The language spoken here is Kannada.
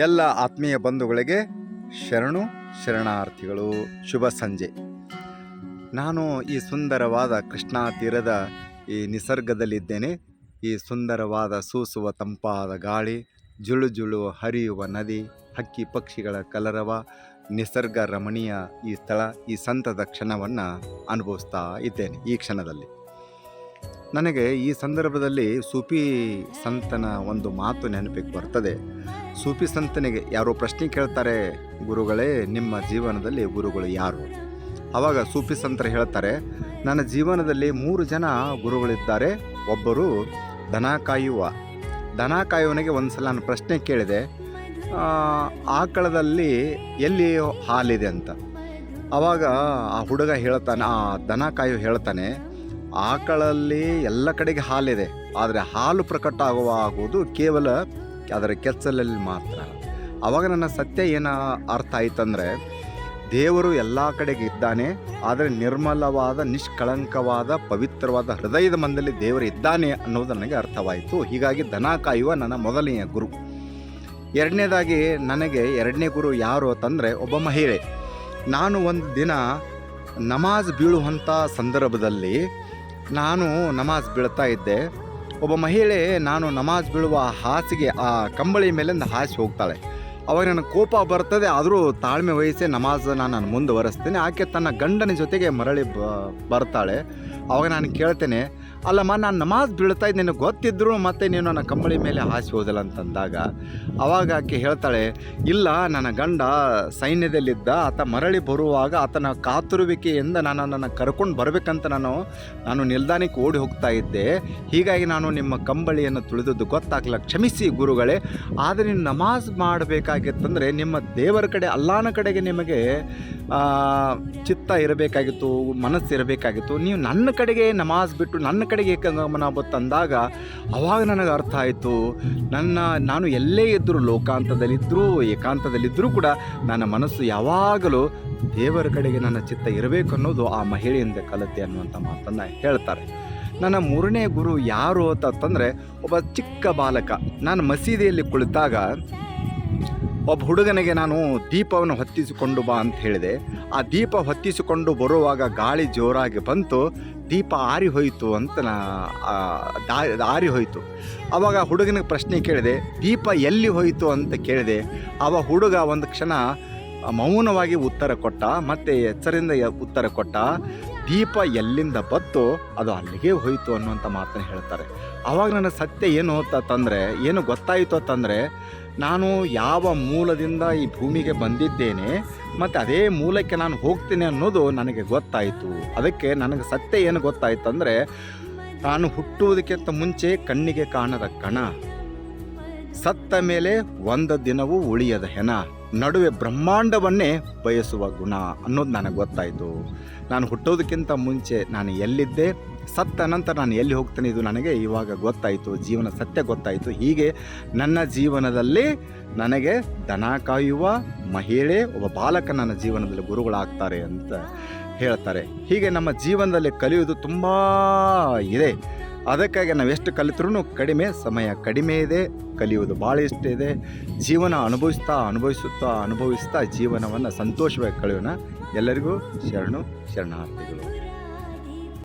ಎಲ್ಲ ಆತ್ಮೀಯ ಬಂಧುಗಳಿಗೆ ಶರಣು ಶರಣಾರ್ಥಿಗಳು, ಶುಭ ಸಂಜೆ. ನಾನು ಈ ಸುಂದರವಾದ ಕೃಷ್ಣಾ ತೀರದ ಈ ನಿಸರ್ಗದಲ್ಲಿದ್ದೇನೆ. ಈ ಸುಂದರವಾದ ಸೂಸುವ ತಂಪಾದ ಗಾಳಿ, ಜುಳು ಜುಳು ಹರಿಯುವ ನದಿ, ಹಕ್ಕಿ ಪಕ್ಷಿಗಳ ಕಲರವ, ನಿಸರ್ಗ ರಮಣೀಯ ಈ ಸ್ಥಳ, ಈ ಸಂತದ ಕ್ಷಣವನ್ನು ಅನುಭವಿಸ್ತಾ ಇದ್ದೇನೆ ಈ ಕ್ಷಣದಲ್ಲಿ. ನನಗೆ ಈ ಸಂದರ್ಭದಲ್ಲಿ ಸೂಫಿ ಸಂತನ ಒಂದು ಮಾತು ನೆನಪಿಗೆ ಬರ್ತದೆ. ಸೂಫಿ ಸಂತನಿಗೆ ಯಾರೋ ಪ್ರಶ್ನೆ ಕೇಳ್ತಾರೆ, ಗುರುಗಳೇ, ನಿಮ್ಮ ಜೀವನದಲ್ಲಿ ಗುರುಗಳು ಯಾರು? ಆವಾಗ ಸೂಫಿ ಸಂತರು ಹೇಳ್ತಾರೆ, ನನ್ನ ಜೀವನದಲ್ಲಿ ಮೂರು ಜನ ಗುರುಗಳಿದ್ದಾರೆ. ಒಬ್ಬರು ದನ ಕಾಯುವ. ದನ ಕಾಯುವನಿಗೆ ಒಂದು ಸಲ ನಾನು ಪ್ರಶ್ನೆ ಕೇಳಿದೆ ಆಕಳದಲ್ಲಿ ಎಲ್ಲಿ ಹಾಲಿದೆ? ಅಂತ. ಆವಾಗ ಆ ಹುಡುಗ ಹೇಳ್ತಾನೆ, ಆ ದನ ಕಾಯು ಹೇಳ್ತಾನೆ ಆಕಳಲ್ಲಿ ಎಲ್ಲ ಕಡೆಗೆ ಹಾಲಿದೆ. ಆದರೆ ಹಾಲು ಪ್ರಕಟ ಆಗುವ ಆಗುವುದು ಕೇವಲ ಅದರ ಕೆಚ್ಚಲಲ್ಲಿ ಮಾತ್ರ. ಆವಾಗ ನನ್ನ ಸತ್ಯ ಏನು ಅರ್ಥ ಆಯ್ತಂದರೆ, ದೇವರು ಎಲ್ಲ ಕಡೆಗೆ ಇದ್ದಾನೆ, ಆದರೆ ನಿರ್ಮಲವಾದ, ನಿಷ್ಕಳಂಕವಾದ, ಪವಿತ್ರವಾದ ಹೃದಯದ ಮಂದಲ್ಲಿ ದೇವರು ಇದ್ದಾನೆ ಅನ್ನೋದು ನನಗೆ ಅರ್ಥವಾಯಿತು. ಹೀಗಾಗಿ ದನ ಕಾಯುವ ನನ್ನ ಮೊದಲನೆಯ ಗುರು. ಎರಡನೇದಾಗಿ ನನಗೆ ಎರಡನೇ ಗುರು ಯಾರು ಅಂತಂದರೆ ಒಬ್ಬ ಮಹಿಳೆ. ನಾನು ಒಂದು ದಿನ ನಮಾಜ್ ಬೀಳುವಂಥ ಸಂದರ್ಭದಲ್ಲಿ ನಾನು ನಮಾಜ್ ಬೀಳ್ತಾ ಇದ್ದೆ. ಒಬ್ಬ ಮಹಿಳೆ ನಾನು ನಮಾಜ್ ಬೀಳುವ ಹಾಸಿಗೆ, ಆ ಕಂಬಳಿ ಮೇಲಿಂದ ಹಾಸಿ ಹೋಗ್ತಾಳೆ. ಅವಾಗ ನನಗೆ ಕೋಪ ಬರ್ತದೆ, ಆದರೂ ತಾಳ್ಮೆ ವಹಿಸಿ ನಮಾಜ್ ನಾನು ಮುಂದುವರೆಸ್ತೇನೆ. ಆಕೆ ತನ್ನ ಗಂಡನ ಜೊತೆಗೆ ಮರಳಿ ಬರ್ತಾಳೆ. ಅವಾಗ ನಾನು ಕೇಳ್ತೇನೆ ಅಲ್ಲಮ್ಮ, ನಾನು ನಮಾಜ್ ಬೀಳ್ತಾ ಇದ್ದು ನಿನಗೆ ಗೊತ್ತಿದ್ದರೂ ಮತ್ತೆ ನೀನು ನನ್ನ ಕಂಬಳಿ ಮೇಲೆ ಹಾಸಿ ಹೋದಲ್ಲ ಅಂತಂದಾಗ, ಅವಾಗ ಆಕೆ ಹೇಳ್ತಾಳೆ, ಇಲ್ಲ, ನನ್ನ ಗಂಡ ಸೈನ್ಯದಲ್ಲಿದ್ದ, ಆತ ಮರಳಿ ಬರುವಾಗ ಆತನ ಕಾತುರುವಿಕೆಯಿಂದ ನಾನು ನನ್ನ ಕರ್ಕೊಂಡು ಬರಬೇಕಂತ ನಾನು ನಾನು ನಿಲ್ದಾಣಕ್ಕೆ ಓಡಿ ಹೋಗ್ತಾ ಇದ್ದೆ. ಹೀಗಾಗಿ ನಾನು ನಿಮ್ಮ ಕಂಬಳಿಯನ್ನು ತುಳಿದದ್ದು ಗೊತ್ತಾಗಲ್ಲ ಕ್ಷಮಿಸಿ ಗುರುಗಳೇ, ಆದರೆ ನೀವು ನಮಾಜ್ ಮಾಡಬೇಕಾಗಿತ್ತಂದರೆ ನಿಮ್ಮ ದೇವರ ಕಡೆ, ಅಲ್ಲಾನ ಕಡೆಗೆ ನಿಮಗೆ ಚಿತ್ತ ಇರಬೇಕಾಗಿತ್ತು, ಮನಸ್ಸು ಇರಬೇಕಾಗಿತ್ತು. ನೀವು ನನ್ನ ಕಡೆಗೆ ನಮಾಜ್ ಬಿಟ್ಟು ನನ್ನ ಕಡೆಗೆ ಏಕಗಮನ ತಂದಾಗ ಅವಾಗ ನನಗೆ ಅರ್ಥ ಆಯಿತು. ನನ್ನ, ನಾನು ಎಲ್ಲೇ ಇದ್ದರೂ ಲೋಕಾಂತದಲ್ಲಿದ್ದರೂ ಏಕಾಂತದಲ್ಲಿದ್ದರೂ ಕೂಡ ನನ್ನ ಮನಸ್ಸು ಯಾವಾಗಲೂ ದೇವರ ಕಡೆಗೆ ನನ್ನ ಚಿತ್ತ ಇರಬೇಕು ಅನ್ನೋದು ಆ ಮಹಿಳೆಯಿಂದ ಕಲತೆ ಅನ್ನುವಂಥ ಮಾತನ್ನು ಹೇಳ್ತಾರೆ. ನನ್ನ ಮೂರನೇ ಗುರು ಯಾರು ಅಂತಂದರೆ ಒಬ್ಬ ಚಿಕ್ಕ ಬಾಲಕ. ನಾನು ಮಸೀದಿಯಲ್ಲಿ ಕುಳಿತಾಗ ಒಬ್ಬ ಹುಡುಗನಿಗೆ ನಾನು ದೀಪವನ್ನು ಹೊತ್ತಿಸಿಕೊಂಡು ಬಾ ಅಂತ ಹೇಳಿದೆ. ಆ ದೀಪ ಹೊತ್ತಿಸಿಕೊಂಡು ಬರುವಾಗ ಗಾಳಿ ಜೋರಾಗಿ ಬಂತು. ದೀಪ ಆರಿ ಹೋಯಿತು ಅಂತ ನಾ ಆರಿ ಹೋಯಿತು. ಆವಾಗ ಹುಡುಗನಿಗೆ ಪ್ರಶ್ನೆ ಕೇಳಿದೆ, ದೀಪ ಎಲ್ಲಿ ಹೋಯಿತು ಅಂತ ಕೇಳಿದೆ. ಅವ ಹುಡುಗ ಒಂದು ಕ್ಷಣ ಮೌನವಾಗಿ ಉತ್ತರ ಕೊಟ್ಟ, ಮತ್ತು ಎಚ್ಚರಿಂದ ಉತ್ತರ ಕೊಟ್ಟ ದೀಪ ಎಲ್ಲಿಂದ ಬತ್ತು ಅದು ಅಲ್ಲಿಗೆ ಹೋಯಿತು ಅನ್ನುವಂಥ ಮಾತನ್ನು ಹೇಳ್ತಾರೆ. ಆವಾಗ ನನ್ನ ಸತ್ಯ ಏನು ಅಂತಂದರೆ ಏನು ಗೊತ್ತಾಯಿತು ಅಂತಂದರೆ ನಾನು ಯಾವ ಮೂಲದಿಂದ ಈ ಭೂಮಿಗೆ ಬಂದಿದ್ದೇನೆ, ಮತ್ತು ಅದೇ ಮೂಲಕ್ಕೆ ನಾನು ಹೋಗ್ತೇನೆ ಅನ್ನೋದು ನನಗೆ ಗೊತ್ತಾಯಿತು. ಅದಕ್ಕೆ ನನಗೆ ಸತ್ಯ ಏನು ಗೊತ್ತಾಯಿತು ಅಂದರೆ ನಾನು ಹುಟ್ಟುವುದಕ್ಕಿಂತ ಮುಂಚೆ ಕಣ್ಣಿಗೆ ಕಾಣದ ಕಣ, ಸತ್ತ ಮೇಲೆ ಒಂದು ದಿನವೂ ಉಳಿಯದ ಹೆಣ. ನಡುವೆ ಬ್ರಹ್ಮಾಂಡವನ್ನೇ ಬಯಸುವ ಗುಣ ಅನ್ನೋದು ನನಗೆ ಗೊತ್ತಾಯಿತು. ನಾನು ಹುಟ್ಟೋದಕ್ಕಿಂತ ಮುಂಚೆ ನಾನು ಎಲ್ಲಿದ್ದೆ, ಸತ್ತ ನಂತರ ನಾನು ಎಲ್ಲಿ ಹೋಗ್ತೇನೆ ಇದು ನನಗೆ ಇವಾಗ ಗೊತ್ತಾಯಿತು, ಜೀವನ ಸತ್ಯ ಗೊತ್ತಾಯಿತು. ಹೀಗೆ ನನ್ನ ಜೀವನದಲ್ಲಿ ನನಗೆ ದನ ಕಾಯುವ ಮಹಿಳೆ, ಒಬ್ಬ ಬಾಲಕ ನನ್ನ ಜೀವನದಲ್ಲಿ ಗುರುಗಳಾಗ್ತಾರೆ ಅಂತ ಹೇಳ್ತಾರೆ. ಹೀಗೆ ನಮ್ಮ ಜೀವನದಲ್ಲಿ ಕಲಿಯೋದು ತುಂಬ ಇದೆ. ಅದಕ್ಕಾಗಿ ನಾವು ಎಷ್ಟು ಕಲಿತರೂ ಕಡಿಮೆ ಸಮಯ ಕಡಿಮೆ ಇದೆ, ಕಲಿಯುವುದು ಭಾಳ ಇಷ್ಟ ಇದೆ. ಜೀವನ ಅನುಭವಿಸ್ತಾ ಅನುಭವಿಸುತ್ತಾ ಅನುಭವಿಸ್ತಾ ಜೀವನವನ್ನು ಸಂತೋಷವಾಗಿ ಕಳೆಯೋಣ. ಎಲ್ಲರಿಗೂ ಶರಣು, ಶರಣಾರ್ಥಿಗಳು.